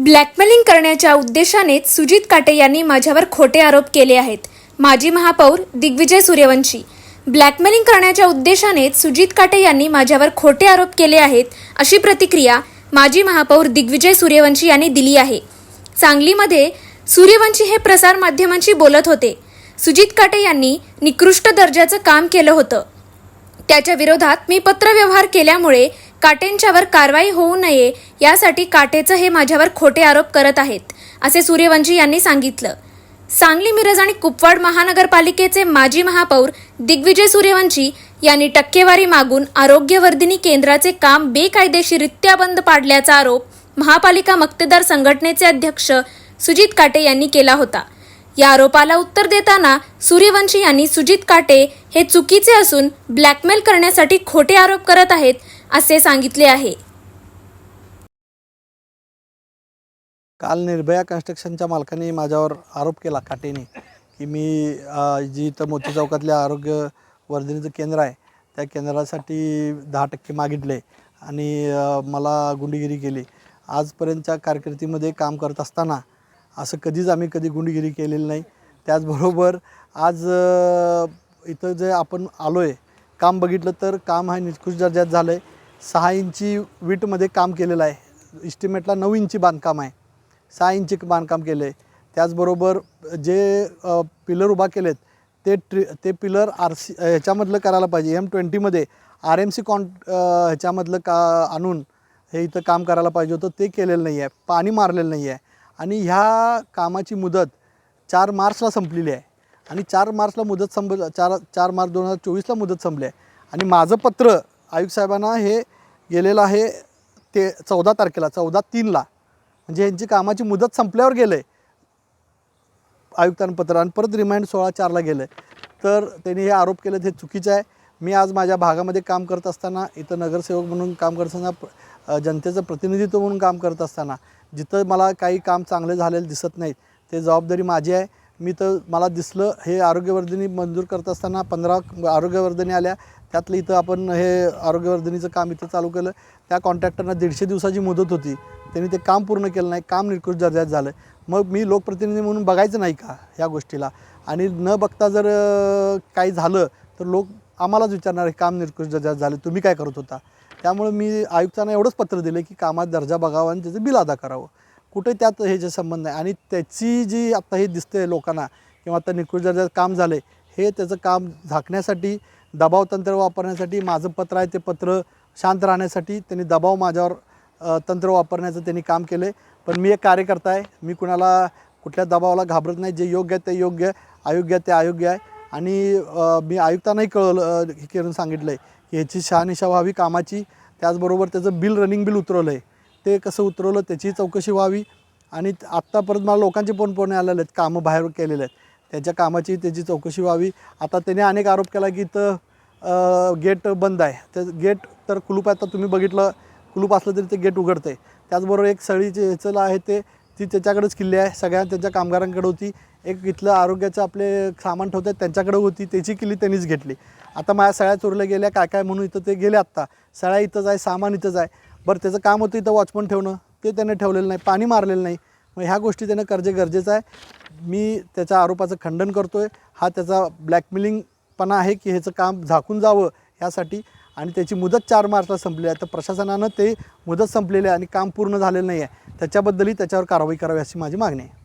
Blackmailing करण्याच्या उद्देशानेच सुजित काटे यांनी माझ्यावर खोटे आरोप केले आहेत. माजी महापौर दिग्विजय सूर्यवंशी. ब्लॅकमेलिंग करण्याच्या उद्देशानेच सुजित काटे यांनी माझ्यावर खोटे आरोप केले आहेत अशी प्रतिक्रिया माजी महापौर दिग्विजय सूर्यवंशी यांनी दिली आहे. सांगलीमध्ये सूर्यवंशी हे प्रसार माध्यमांशी बोलत होते. सुजित काटे यांनी निकृष्ट दर्जाचं काम केलं होतं. त्याच्या विरोधात मी पत्रव्यवहार केल्यामुळे काटेंच्यावर कारवाई होऊ नये यासाठी काटेचं हे माझ्यावर खोटे आरोप करत आहेत असे सूर्यवंशी यांनी सांगितलं. सांगली मिरज आणि कुपवाड महानगरपालिकेचे माजी महापौर दिग्विजय सूर्यवंशी यांनी टक्केवारी मागून आरोग्यवर्धिनी केंद्राचे काम बेकायदेशीरित्या बंद पाडल्याचा आरोप महापालिका मक्तेदार संघटनेचे अध्यक्ष सुजित काटे यांनी केला होता. या आरोपाला उत्तर देताना सूर्यवंशी यांनी सुजित काटे हे चुकीचे असून ब्लॅकमेल करण्यासाठी खोटे आरोप करत आहेत असे सांगितले आहे. काल निर्भया कन्स्ट्रक्शनच्या मालकाने माझ्यावर आरोप केला काटेने की मी जी इथं मोती चौकातल्या आरोग्य वर्धिनीचं केंद्र आहे त्या केंद्रासाठी दहा टक्के मागितले आणि मला गुंडगिरी केली. आजपर्यंतच्या कारकिर्दीमध्ये काम करत असताना असं कधीच आम्ही कधी गुंडगिरी केलेली नाही. त्याचबरोबर आज इथं जे आपण आलो आहे काम बघितलं तर काम हा निकृष्ट दर्जात झालं आहे सहा इंची वीटमध्ये काम केलेलं आहे. इस्टिमेटला नऊ इंची बांधकाम आहे. सहा इंची बांधकाम केलं आहे त्याचबरोबर जे पिलर उभा केलेत ते ट्रि ते पिलर आर सी ह्याच्यामधलं करायला पाहिजे. एम ट्वेंटीमध्ये आर एम सी कॉन ह्याच्यामधलं का आणून हे इथं काम करायला पाहिजे होतं. ते केलेलं नाही आहे पाणी मारलेलं नाही आहे आणि ह्या कामाची मुदत चार मार्चला संपलेली आहे. आणि चार मार्चला मुदत संप चार चार मार्च दोन हजार चोवीसला मुदत संपली आहे. आणि माझं पत्र आयुक्त साहेबांना हे गेलेलं आहे ते चौदा तारखेला चौदा तीनला. म्हणजे यांची कामाची मुदत संपल्यावर गेलं. आहे आयुक्तांना पत्र आणि परत रिमाइंड सोळा चारला गेलं. आहे तर त्यांनी हे आरोप केले हे चुकीचं आहे. मी आज माझ्या भागामध्ये काम करत असताना इथं नगरसेवक म्हणून काम करत असताना जनतेचं प्रतिनिधित्व म्हणून काम करत असताना जिथं मला काही काम चांगले झालेले दिसत नाहीत ते जबाबदारी माझी आहे. मी तर मला दिसलं हे आरोग्यवर्धिनी मंजूर करत असताना पंधरा आरोग्यवर्धिनी आल्या. त्यातलं इथं आपण हे आरोग्यवर्धिनीचं काम इथं चालू केलं. त्या कॉन्ट्रॅक्टरना दीडशे दिवसाची मुदत होती. त्यांनी ते काम पूर्ण केलं नाही. काम निकृष्ट दर्जात झालं. मग मी लोकप्रतिनिधी म्हणून बघायचं नाही का ह्या गोष्टीला? आणि न बघता जर काही झालं तर लोक आम्हालाच विचारणार हे काम निकृष्ट दर्जात झालं. तुम्ही काय करत होता? त्यामुळे मी आयुक्तांना एवढंच पत्र दिलं की कामात दर्जा बघावा आणि त्याचं बिल अदा करावं. कुठे त्यात हे जे संबंध आहे? आणि त्याची जी आता हे दिसते लोकांना किंवा आता निकृष्ट काम झालं आहे हे त्याचं काम झाकण्यासाठी दबाव तंत्र वापरण्यासाठी माझं पत्र आहे ते पत्र शांत राहण्यासाठी त्यांनी दबाव माझ्यावर तंत्र वापरण्याचं त्यांनी काम केलं आहे पण मी एक कार्यकर्ता आहे मी कुणाला कुठल्या दबावाला घाबरत नाही जे योग्य आहे ते योग्य आहे अयोग्य आहे ते अयोग्य आहे. आणि मी आयुक्तांनाही कळवलं हे करून सांगितलं आहे की ह्याची शहानिशा व्हावी कामाची. त्याचबरोबर त्याचं बिल रनिंग बिल उतरवलं आहे ते कसं उतरवलं त्याची चौकशी व्हावी. आणि आत्ता परत मला लोकांचे फोन फोन आलेले आहेत कामं बाहेर केलेले आहेत. त्याच्या कामाची त्याची चौकशी व्हावी. आता त्याने अनेक आरोप केला की इथं गेट बंद आहे. ते गेट तर कुलूप आहे. आता तुम्ही बघितलं कुलूप असलं तरी ते गेट उघडते त्याचबरोबर एक सळीचे ह्याचं आहे ते ती त्याच्याकडेच किल्ली आहे. सगळ्या त्यांच्या कामगारांकडे होती. एक इथलं आरोग्याचं आपले सामान ठेवतात त्यांच्याकडे होती. त्याची किल्ली त्यांनीच घेतली. आता माझ्या सळ्या चोरल्या गेल्या. काय काय म्हणून इथं ते गेले आत्ता? सळ्या इथंच आहे सामान इथंच आहे. बरं त्याचं काम होतं इथं वॉचमन ठेवणं. ते त्याने ठेवलेलं नाही पाणी मारलेलं नाही. मग ह्या गोष्टी त्यानं करणे गरजेचं आहे. मी त्याच्या आरोपाचं खंडन करतो आहे हा त्याचा ब्लॅकमेलिंगपणा आहे की ह्याचं काम झाकून जावं ह्यासाठी आणि त्याची मुदत चार मार्चला संपली आहे. तर प्रशासनानं ते मुदत संपलेली आहे आणि काम पूर्ण झालेलं नाही आहे. त्याच्याबद्दलही त्याच्यावर कारवाई करावी अशी माझी मागणी आहे.